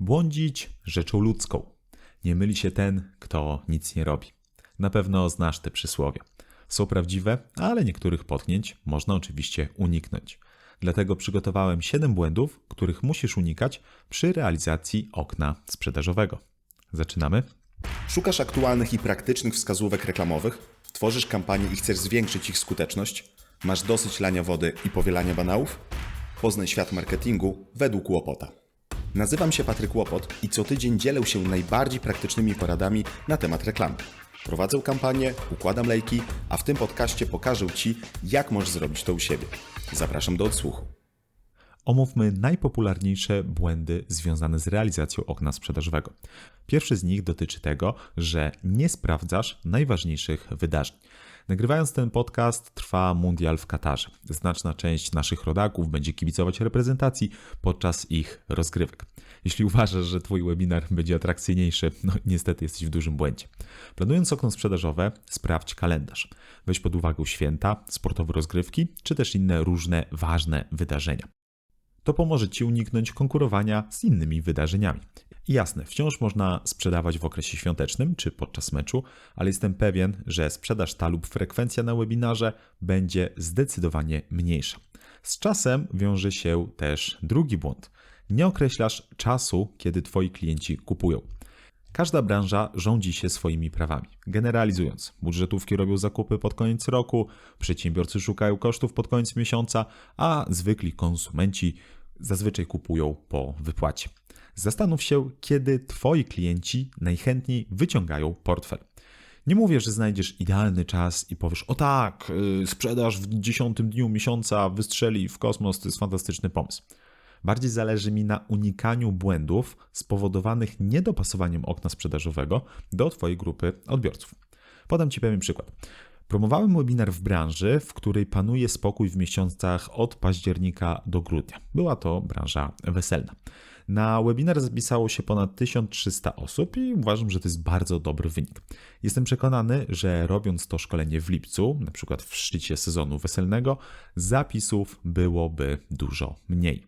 Błądzić rzeczą ludzką. Nie myli się ten, kto nic nie robi. Na pewno znasz te przysłowie. Są prawdziwe, ale niektórych potknięć można oczywiście uniknąć. Dlatego przygotowałem 7 błędów, których musisz unikać przy realizacji okna sprzedażowego. Zaczynamy? Szukasz aktualnych i praktycznych wskazówek reklamowych? Tworzysz kampanię i chcesz zwiększyć ich skuteczność? Masz dosyć lania wody i powielania banałów? Poznaj świat marketingu według Łopota. Nazywam się Patryk Łopot i co tydzień dzielę się najbardziej praktycznymi poradami na temat reklamy. Prowadzę kampanię, układam lejki, a w tym podcaście pokażę Ci, jak możesz zrobić to u siebie. Zapraszam do odsłuchu. Omówmy najpopularniejsze błędy związane z realizacją okna sprzedażowego. Pierwszy z nich dotyczy tego, że nie sprawdzasz najważniejszych wydarzeń. Nagrywając ten podcast trwa mundial w Katarze. Znaczna część naszych rodaków będzie kibicować reprezentacji podczas ich rozgrywek. Jeśli uważasz, że Twój webinar będzie atrakcyjniejszy, no niestety jesteś w dużym błędzie. Planując okno sprzedażowe, sprawdź kalendarz. Weź pod uwagę święta, sportowe rozgrywki, czy też inne różne ważne wydarzenia. To pomoże Ci uniknąć konkurowania z innymi wydarzeniami. Jasne, wciąż można sprzedawać w okresie świątecznym czy podczas meczu, ale jestem pewien, że sprzedaż ta lub frekwencja na webinarze będzie zdecydowanie mniejsza. Z czasem wiąże się też drugi błąd. Nie określasz czasu, kiedy Twoi klienci kupują. Każda branża rządzi się swoimi prawami. Generalizując, budżetówki robią zakupy pod koniec roku, przedsiębiorcy szukają kosztów pod koniec miesiąca, a zwykli konsumenci zazwyczaj kupują po wypłacie. Zastanów się, kiedy Twoi klienci najchętniej wyciągają portfel. Nie mówię, że znajdziesz idealny czas i powiesz: O tak, yy, sprzedaż w dziesiątym dniu miesiąca wystrzeli w kosmos, to jest fantastyczny pomysł. Bardziej zależy mi na unikaniu błędów spowodowanych niedopasowaniem okna sprzedażowego do Twojej grupy odbiorców. Podam Ci pewien przykład. Promowałem webinar w branży, w której panuje spokój w miesiącach od października do grudnia. Była to branża weselna. Na webinar zapisało się ponad 1300 osób i uważam, że to jest bardzo dobry wynik. Jestem przekonany, że robiąc to szkolenie w lipcu, na przykład w szczycie sezonu weselnego, zapisów byłoby dużo mniej.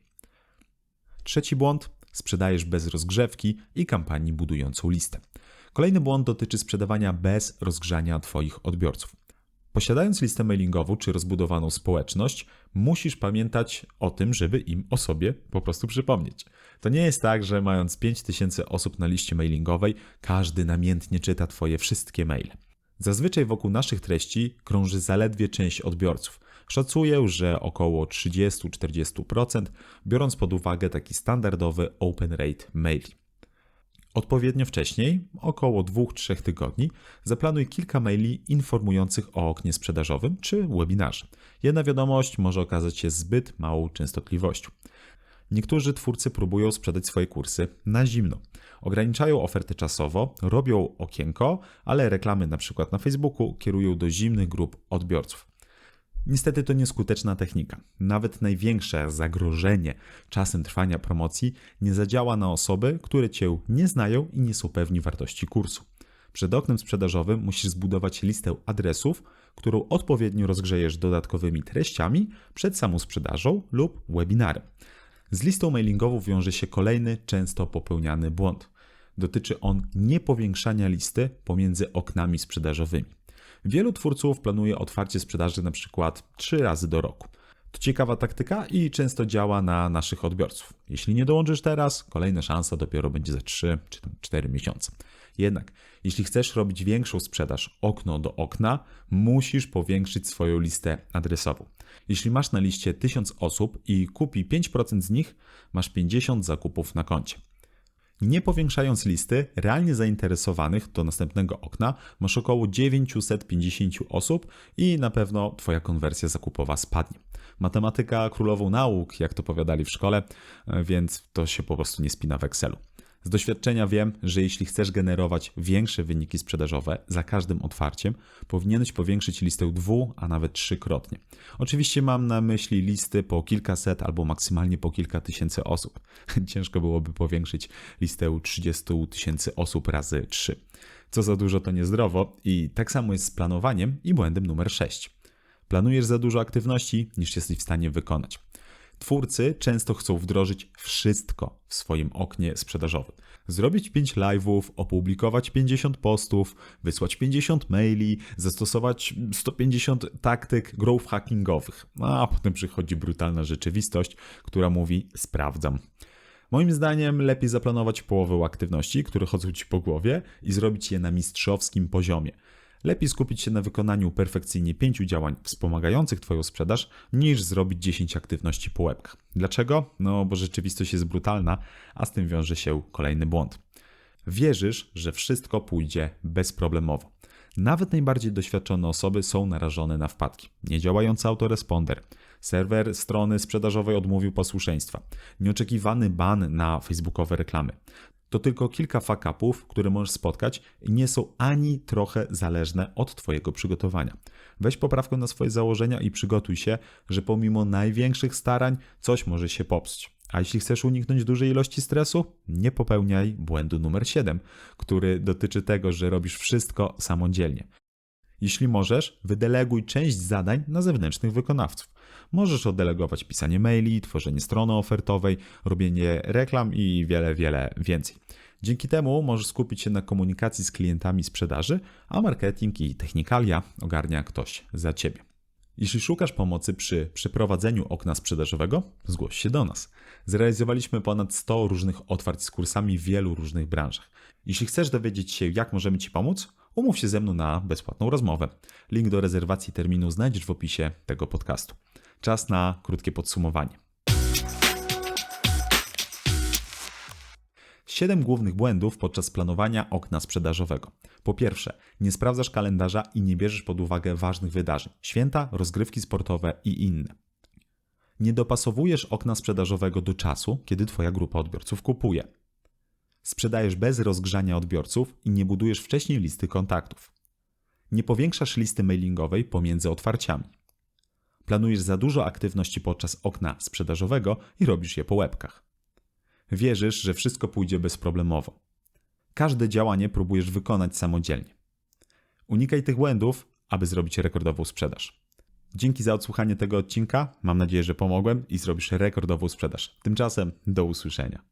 Trzeci błąd: sprzedajesz bez rozgrzewki i kampanii budującą listę. Kolejny błąd dotyczy sprzedawania bez rozgrzania Twoich odbiorców. Posiadając listę mailingową czy rozbudowaną społeczność, musisz pamiętać o tym, żeby im o sobie po prostu przypomnieć. To nie jest tak, że mając 5000 osób na liście mailingowej, każdy namiętnie czyta Twoje wszystkie maile. Zazwyczaj wokół naszych treści krąży zaledwie część odbiorców. Szacuję, że około 30-40%, biorąc pod uwagę taki standardowy open rate maili. Odpowiednio wcześniej, około 2-3 tygodni, zaplanuj kilka maili informujących o oknie sprzedażowym czy webinarze. Jedna wiadomość może okazać się zbyt małą częstotliwością. Niektórzy twórcy próbują sprzedać swoje kursy na zimno. Ograniczają oferty czasowo, robią okienko, ale reklamy przykład na Facebooku kierują do zimnych grup odbiorców. Niestety to nieskuteczna technika. Nawet największe zagrożenie czasem trwania promocji nie zadziała na osoby, które Cię nie znają i nie są pewni wartości kursu. Przed oknem sprzedażowym musisz zbudować listę adresów, którą odpowiednio rozgrzejesz dodatkowymi treściami przed samą sprzedażą lub webinarem. Z listą mailingową wiąże się kolejny, często popełniany błąd. Dotyczy on niepowiększania listy pomiędzy oknami sprzedażowymi. Wielu twórców planuje otwarcie sprzedaży przykład 3 razy do roku. To ciekawa taktyka i często działa na naszych odbiorców. Jeśli nie dołączysz teraz, kolejna szansa dopiero będzie za 3 czy 4 miesiące. Jednak, jeśli chcesz robić większą sprzedaż okno do okna, musisz powiększyć swoją listę adresową. Jeśli masz na liście 1000 osób i kupi 5% z nich, masz 50 zakupów na koncie. Nie powiększając listy realnie zainteresowanych do następnego okna, masz około 950 osób i na pewno Twoja konwersja zakupowa spadnie. Matematyka królową nauk, jak to powiadali w szkole, więc to się po prostu nie spina w Excelu. Z doświadczenia wiem, że jeśli chcesz generować większe wyniki sprzedażowe za każdym otwarciem, powinieneś powiększyć listę dwu, a nawet trzykrotnie. Oczywiście mam na myśli listy po kilkaset albo maksymalnie po kilka tysięcy osób. Ciężko byłoby powiększyć listę 30 tysięcy osób razy 3. Co za dużo to niezdrowo i tak samo jest z planowaniem i błędem numer 6. Planujesz za dużo aktywności niż jesteś w stanie wykonać. Twórcy często chcą wdrożyć wszystko w swoim oknie sprzedażowym. Zrobić 5 live'ów, opublikować 50 postów, wysłać 50 maili, zastosować 150 taktyk growth hackingowych. A potem przychodzi brutalna rzeczywistość, która mówi sprawdzam. Moim zdaniem lepiej zaplanować połowę aktywności, które chodzą ci po głowie i zrobić je na mistrzowskim poziomie. Lepiej skupić się na wykonaniu perfekcyjnie pięciu działań wspomagających Twoją sprzedaż, niż zrobić 10 aktywności po łebkach. Dlaczego? No bo rzeczywistość jest brutalna, a z tym wiąże się kolejny błąd. Wierzysz, że wszystko pójdzie bezproblemowo. Nawet najbardziej doświadczone osoby są narażone na wpadki. Niedziałający autoresponder, serwer strony sprzedażowej odmówił posłuszeństwa, nieoczekiwany ban na facebookowe reklamy. To tylko kilka fuck-upów, które możesz spotkać nie są ani trochę zależne od Twojego przygotowania. Weź poprawkę na swoje założenia i przygotuj się, że pomimo największych starań coś może się popsuć. A jeśli chcesz uniknąć dużej ilości stresu, nie popełniaj błędu numer 7, który dotyczy tego, że robisz wszystko samodzielnie. Jeśli możesz, wydeleguj część zadań na zewnętrznych wykonawców. Możesz oddelegować pisanie maili, tworzenie strony ofertowej, robienie reklam i wiele, wiele więcej. Dzięki temu możesz skupić się na komunikacji z klientami sprzedaży, a marketing i technikalia ogarnia ktoś za ciebie. Jeśli szukasz pomocy przy przeprowadzeniu okna sprzedażowego, zgłoś się do nas. Zrealizowaliśmy ponad 100 różnych otwarć z kursami w wielu różnych branżach. Jeśli chcesz dowiedzieć się, jak możemy Ci pomóc, umów się ze mną na bezpłatną rozmowę. Link do rezerwacji terminu znajdziesz w opisie tego podcastu. Czas na krótkie podsumowanie. 7 głównych błędów podczas planowania okna sprzedażowego. Po pierwsze, nie sprawdzasz kalendarza i nie bierzesz pod uwagę ważnych wydarzeń święta, rozgrywki sportowe i inne. Nie dopasowujesz okna sprzedażowego do czasu, kiedy Twoja grupa odbiorców kupuje. Sprzedajesz bez rozgrzania odbiorców i nie budujesz wcześniej listy kontaktów. Nie powiększasz listy mailingowej pomiędzy otwarciami. Planujesz za dużo aktywności podczas okna sprzedażowego i robisz je po łebkach. Wierzysz, że wszystko pójdzie bezproblemowo. Każde działanie próbujesz wykonać samodzielnie. Unikaj tych błędów, aby zrobić rekordową sprzedaż. Dzięki za odsłuchanie tego odcinka. Mam nadzieję, że pomogłem i zrobisz rekordową sprzedaż. Tymczasem do usłyszenia.